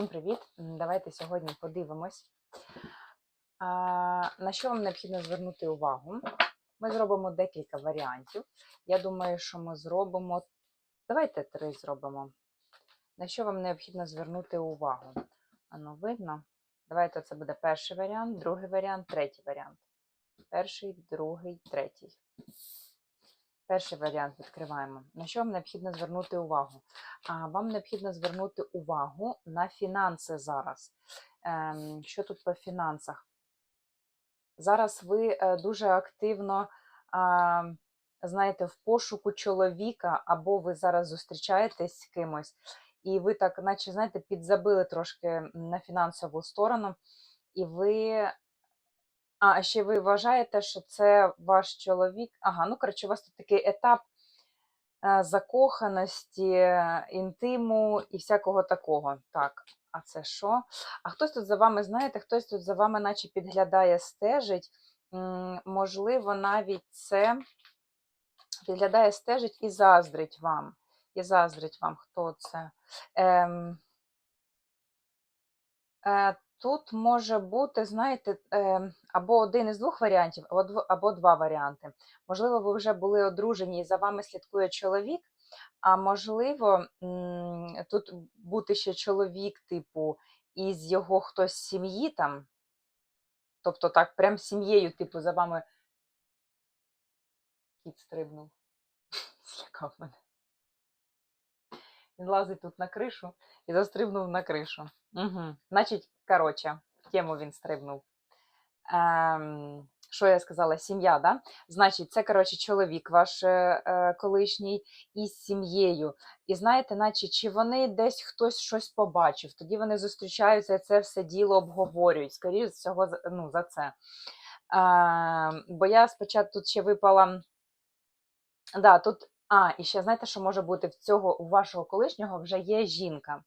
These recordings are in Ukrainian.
Всім привіт! Давайте сьогодні подивимось, на що вам необхідно звернути увагу. Ми зробимо декілька варіантів. Я думаю, що ми зробимо. Давайте три зробимо. На що вам необхідно звернути увагу? Ано видно? Давайте це буде перший варіант, другий варіант, третій варіант. Перший, другий, третій. Перший варіант відкриваємо. На що вам необхідно звернути увагу? А, Вам необхідно звернути увагу на фінанси зараз. Ем, Що тут по фінансах? Зараз ви е, дуже активно, знаєте, в пошуку чоловіка, або ви зараз зустрічаєтесь з кимось, і ви так, наче, знаєте, підзабили трошки на фінансову сторону, і ви. А, ще ви вважаєте, що це ваш чоловік. Ага, ну коротше, у вас тут такий етап е, закоханості, е, інтиму і всякого такого. Так, а це що? А хтось тут за вами, знаєте, хтось тут за вами, наче підглядає, стежить. Можливо, навіть це підглядає, стежить і заздрить вам. І заздрить вам, хто це. Ем, е, Тут може бути, знаєте, е, або один із двох варіантів, або два варіанти. Можливо, ви вже були одружені і за вами слідкує чоловік, а можливо, тут бути ще чоловік, типу, із його хтось з сім'ї там. Тобто так, прям сім'єю, типу, за вами кіт стрибнув. Злякав мене. Він лазить тут на кришу і застрибнув на кришу. Угу. Значить, коротше, в тему він стрибнув. Ем, що я сказала? Сім'я, да? Значить, це, коротше, чоловік ваш е, е, колишній із сім'єю. І знаєте, наче чи вони десь хтось щось побачив, тоді вони зустрічаються і це все діло обговорюють. Скоріше всього, за- ну, за це. Ем, бо я спочатку тут ще випала. Да, тут, а, і ще знаєте, що може бути в цього у вашого колишнього вже є жінка.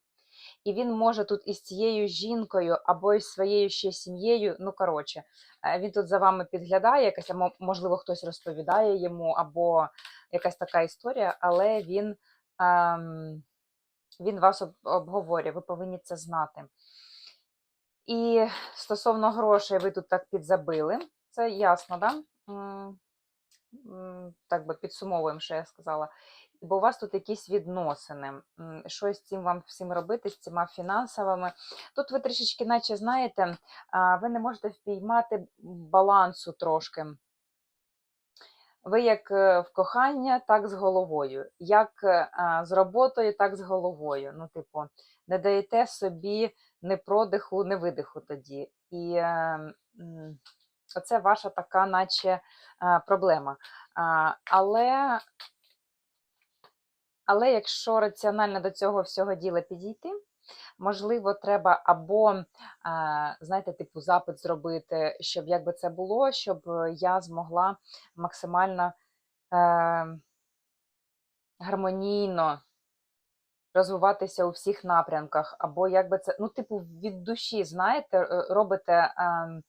І він може тут із цією жінкою або із своєю ще сім'єю, ну коротше, е, він тут за вами підглядає, якась, можливо, хтось розповідає йому, або якась така історія, але він, ем, він вас обговорює, ви повинні це знати. І стосовно грошей, ви тут так підзабили, це ясно, да? Так би підсумовуємо, що я сказала. Бо у вас тут якісь відносини. Що з цим вам всім робити, з цими фінансовими. Тут ви трішечки, наче знаєте, ви не можете впіймати балансу трошки. Ви як е, в кохання, так з головою. Як е, з роботою, так з головою. Ну, типу, не даєте собі ні продиху, ні видиху тоді. І е, оце ваша така, наче проблема. Але але якщо раціонально до цього всього діла підійти, можливо, треба або, знаєте, типу запит зробити, щоб як би це було, щоб е, я змогла максимально е, гармонійно розвиватися у всіх напрямках, або як би це, ну, типу, від душі, знаєте, е, робите ем,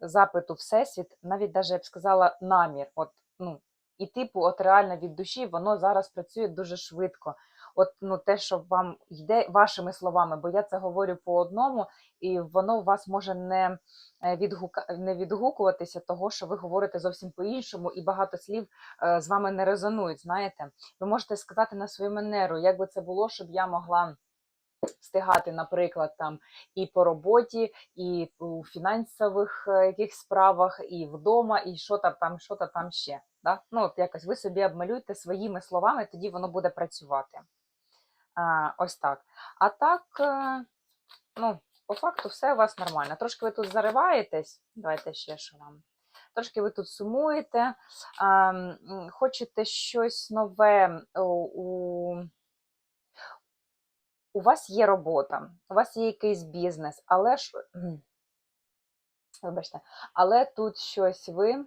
запит у всесвіт, навіть даже я б сказала, намір. От, ну, і типу, от реально від душі воно зараз працює дуже швидко. От ну, те, що вам йде вашими словами, бо я це говорю по одному, і воно у вас може не, е, відгука... не відгукуватися, того, що ви говорите зовсім по-іншому, і багато слів е, з вами не резонують. Знаєте, ви можете сказати на свою манеру, як би це було, щоб я могла встигати, наприклад, там і по роботі, і у фінансових е, якихось справах, і вдома, і що там, там, що то там ще. Да? Ну, от якось ви собі обмалюйте своїми словами, тоді воно буде працювати. А, ось так. А так, е, ну, по факту, все у вас нормально. Трошки ви тут зариваєтесь. Давайте ще що вам. Трошки ви тут сумуєте, а, хочете щось нове у. У вас є робота, у вас є якийсь бізнес, але ж, вибачте, але тут щось ви.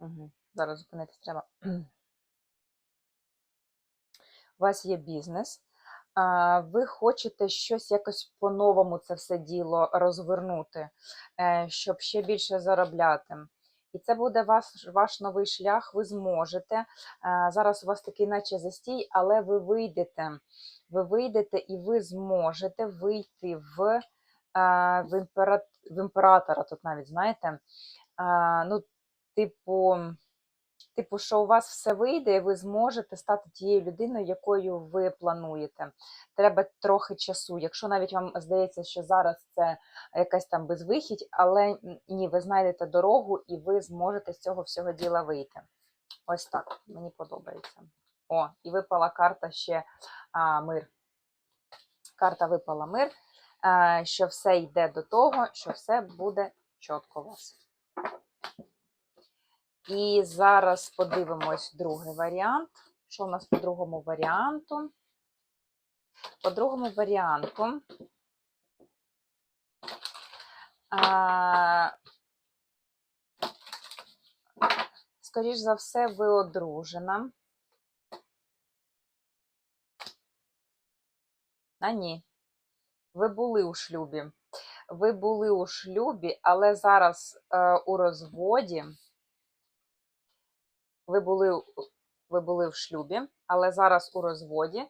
Угу. Зараз зупинитись треба. У вас є бізнес, ви хочете щось якось по-новому це все діло розвернути, е, щоб ще більше заробляти. І це буде ваш, ваш новий шлях, ви зможете. Е, Зараз у вас такий, наче застій, але ви вийдете. Ви вийдете і ви зможете вийти в, е, в, імпера, в імператора, тут навіть, знаєте. Е, Ну, типу, типу, що у вас все вийде, і ви зможете стати тією людиною, якою ви плануєте. Треба трохи часу. Якщо навіть вам здається, що зараз це якась там безвихідь, але ні, ви знайдете дорогу і ви зможете з цього всього діла вийти. Ось так, мені подобається. О, і випала карта ще а, мир. Карта випала мир, а, що все йде до того, що все буде чітко у вас. І зараз подивимось другий варіант. Що у нас по другому варіанту? По другому варіанту. А, скоріш за все, ви одружена. А ні. Ви були у шлюбі. Ви були у шлюбі, але зараз е, у розводі. Ви були, ви були в шлюбі, але зараз у розводі. Е,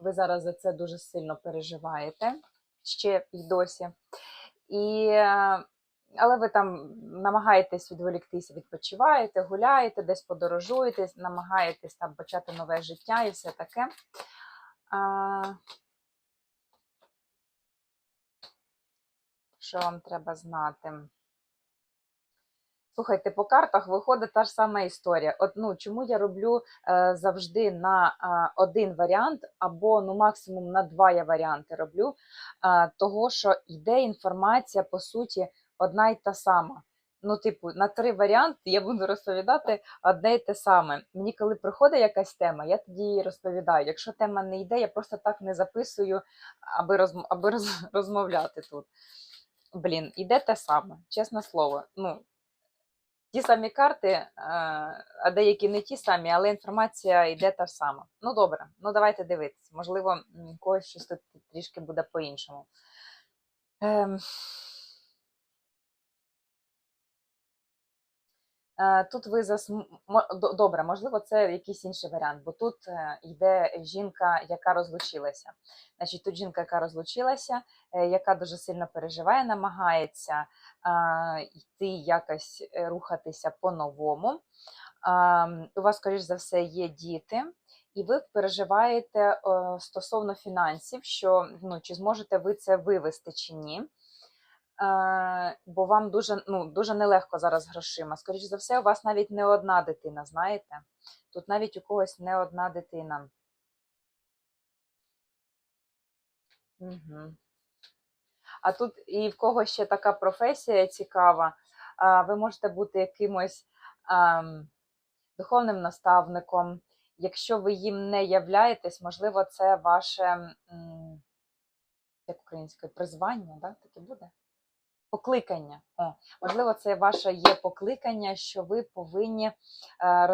ви зараз за це дуже сильно переживаєте ще й досі. І, е, але ви там намагаєтесь відволіктися, відпочиваєте, гуляєте, десь подорожуєте, намагаєтесь там почати нове життя і все таке. Що вам треба знати? Слухайте, по картах виходить та ж сама історія. От, ну, чому я роблю е, завжди на е, один варіант, або ну, максимум на два я варіанти роблю, е, того що йде інформація, по суті, одна й та сама. Ну, типу, на три варіанти я буду розповідати одне й те саме. Мені, коли приходить якась тема, я тоді її розповідаю. Якщо тема не йде, я просто так не записую, аби, розм... аби роз... розмовляти тут. Блін, іде те саме, чесне слово. Ну, ті самі карти, е, а деякі не ті самі, але інформація йде та сама. Ну добре, ну давайте дивитися. Можливо, когось щось тут трішки буде по-іншому. Ем. Тут ви до- добре, можливо, це якийсь інший варіант, бо тут е, йде жінка, яка розлучилася. Значить, тут жінка, яка розлучилася, е, яка дуже сильно переживає, намагається йти якось е, рухатися по-новому. А, У вас, скоріш за все, є діти, і ви переживаєте е, стосовно фінансів, що ну, чи зможете ви це вивести чи ні. Е, бо вам дуже, ну, дуже нелегко зараз грошима. Скоріш за все, у вас навіть не одна дитина, знаєте? Тут навіть у когось не одна дитина. Угу. А тут і в кого ще така професія цікава, ви можете бути якимось ам, духовним наставником. Якщо ви їм не являєтесь, можливо, це ваше як українською призвання, да? таке буде? Покликання. О, можливо, це ваше є покликання, що ви повинні е,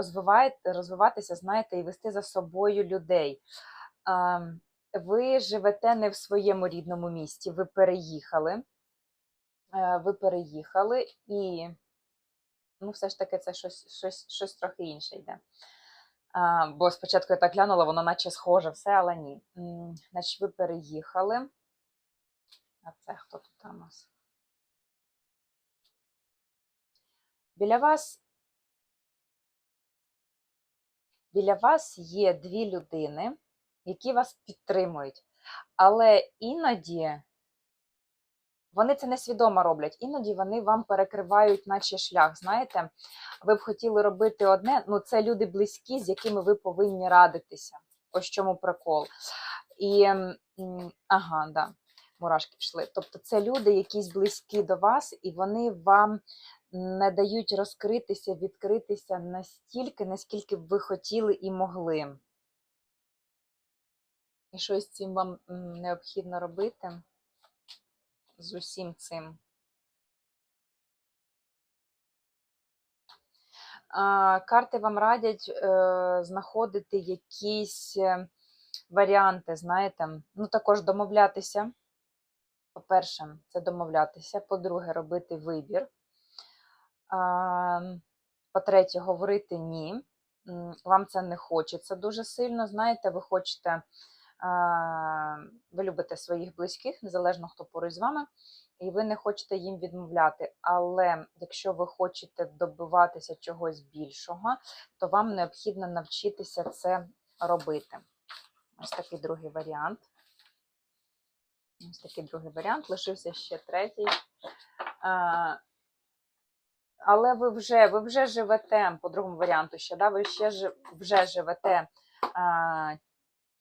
розвиватися, знаєте, і вести за собою людей. Ем, ви живете не в своєму рідному місті, ви переїхали. Е, Ви переїхали, і ну, все ж таки це щось, щось, щось трохи інше йде. А, бо спочатку я так глянула, воно наче схоже все, але ні. Значить, ви переїхали. А це хто тут у нас? Біля вас біля вас є дві людини, які вас підтримують. Але іноді вони це несвідомо роблять, іноді вони вам перекривають, наче шлях. Знаєте, ви б хотіли робити одне, ну це люди близькі, з якими ви повинні радитися. Ось чому прикол. І ага, да, мурашки пішли. Тобто, це люди, якісь близькі до вас, і вони вам не дають розкритися, відкритися настільки, наскільки б ви хотіли і могли. І що з цим вам необхідно робити? З усім цим. Карти вам радять е, знаходити якісь е, варіанти, знаєте, ну також домовлятися. По-перше, це домовлятися. По-друге, робити вибір. По-третє, говорити ні. Вам це не хочеться дуже сильно. Знаєте, ви хочете, ви любите своїх близьких, незалежно хто поруч з вами, і ви не хочете їм відмовляти. Але якщо ви хочете добиватися чогось більшого, то вам необхідно навчитися це робити. Ось такий другий варіант. Ось такий другий варіант. Лишився ще третій. Але ви вже, ви вже живете, по другому варіанту ще, да, ви ще вже живете а,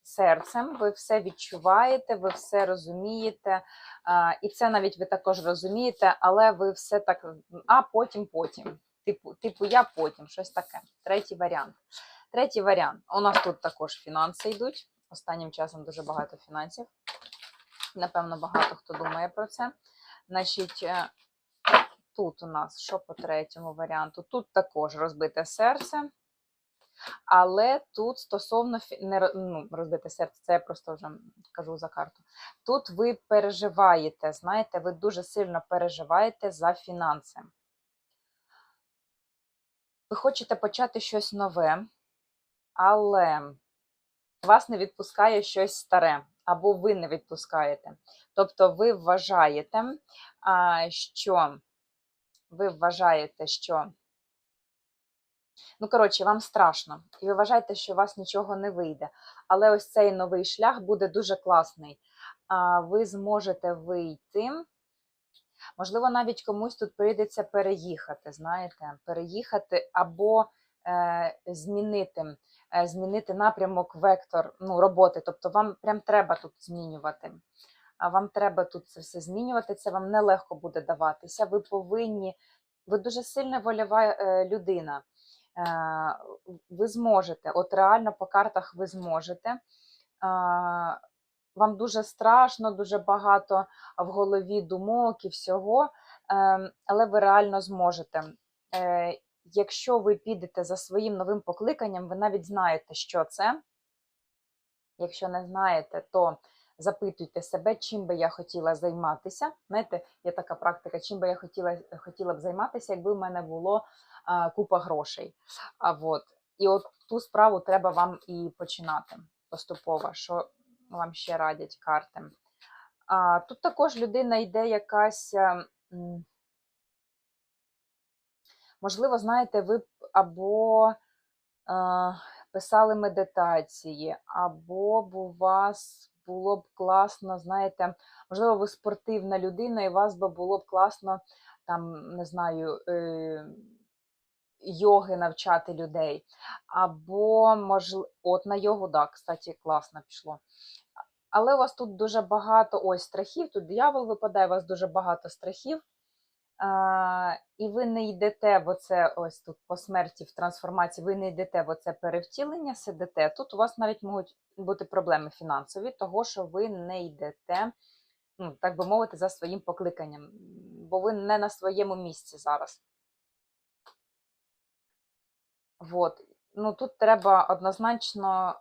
серцем, ви все відчуваєте, ви все розумієте. А, і це навіть ви також розумієте, але ви все так, а потім, потім. Типу, типу, я потім, щось таке. Третій варіант. Третій варіант. У нас тут також фінанси йдуть. Останнім часом дуже багато фінансів. Напевно, багато хто думає про це. Значить, е, тут у нас що по третьому варіанту? Тут також розбите серце. Але тут стосовно не ну, розбите серце, це я просто вже кажу за карту. Тут ви переживаєте, знаєте, ви дуже сильно переживаєте за фінанси. Ви хочете почати щось нове, але вас не відпускає щось старе, або ви не відпускаєте. Тобто ви вважаєте, що ви вважаєте, що Ну, коротше, вам страшно, і ви вважаєте, що у вас нічого не вийде. Але ось цей новий шлях буде дуже класний. А, Ви зможете вийти. Можливо, навіть комусь тут прийдеться переїхати, знаєте, переїхати або е, змінити, е, змінити напрямок, вектор ну, роботи. Тобто вам прям треба тут змінювати. Вам треба тут це все змінювати. Це вам нелегко буде даватися. Ви повинні, ви дуже сильна вольова е, людина. Е, ви зможете, от реально по картах ви зможете. Вам дуже страшно, дуже багато в голові думок і всього, е, але ви реально зможете. Якщо ви підете за своїм новим покликанням, ви навіть знаєте, що це. Якщо не знаєте, то запитуйте себе, чим би я хотіла займатися. Знаєте, є така практика, чим би я хотіла, хотіла б займатися, якби в мене було а, купа грошей. А, вот. І от ту справу треба вам і починати поступово, що вам ще радять карти. А, тут також людина йде якась. Можливо, знаєте, ви або а, писали медитації, або у вас було б класно, знаєте, можливо, ви спортивна людина, і вас би було б класно там, не знаю, е, йоги навчати людей. Або, можливо, от на йогу, так, да, кстати, класно пішло. Але у вас тут дуже багато ось страхів, тут диявол випадає, у вас дуже багато страхів. І ви не йдете в оце ось тут по смерті в трансформації, ви не йдете в оце перевтілення, сидите. Тут у вас навіть можуть бути проблеми фінансові, того що ви не йдете, ну, так би мовити, за своїм покликанням, бо ви не на своєму місці зараз. Вот. Ну, тут треба однозначно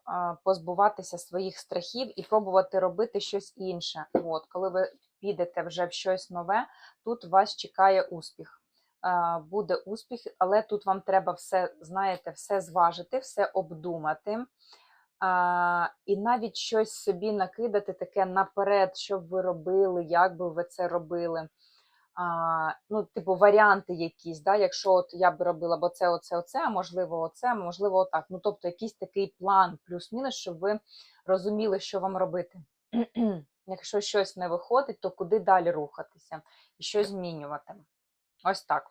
позбуватися своїх страхів і пробувати робити щось інше. От, коли ви підете вже в щось нове, тут вас чекає успіх. Буде успіх, але тут вам треба все, знаєте, все зважити, все обдумати. А, І навіть щось собі накидати таке наперед, що б ви робили, як би ви це робили. А, ну, типу, варіанти якісь, да, якщо от я б робила б оце, оце, оце, а можливо, оце, можливо, отак. Ну, тобто, якийсь такий план, плюс-мінус, щоб ви розуміли, що вам робити. Якщо щось не виходить, то куди далі рухатися і що змінювати. Ось так.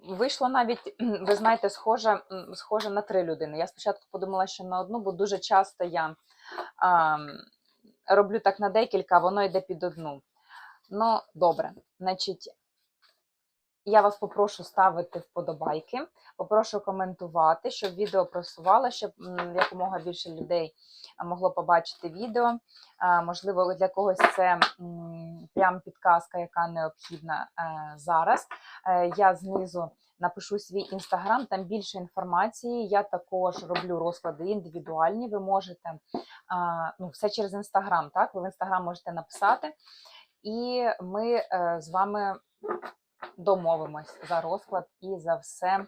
Вийшло навіть, ви знаєте, схоже, схоже на три людини. Я спочатку подумала, що на одну, бо дуже часто я а, роблю так на декілька, а воно йде під одну. Ну, добре. Значить, я вас попрошу ставити вподобайки, попрошу коментувати, щоб відео просувало, щоб якомога більше людей могло побачити відео. Можливо, для когось це прям підказка, яка необхідна е, зараз. Е, Я знизу напишу свій інстаграм, там більше інформації. Я також роблю розклади індивідуальні. Ви можете ну, все через інстаграм, так? Ви в інстаграм можете написати, і ми е, з вами домовимось за розклад і за все.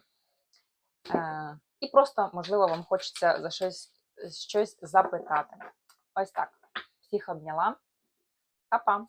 Е, і просто, можливо, вам хочеться за щось, щось запитати. Ось так. Всіх обняла. Па-па!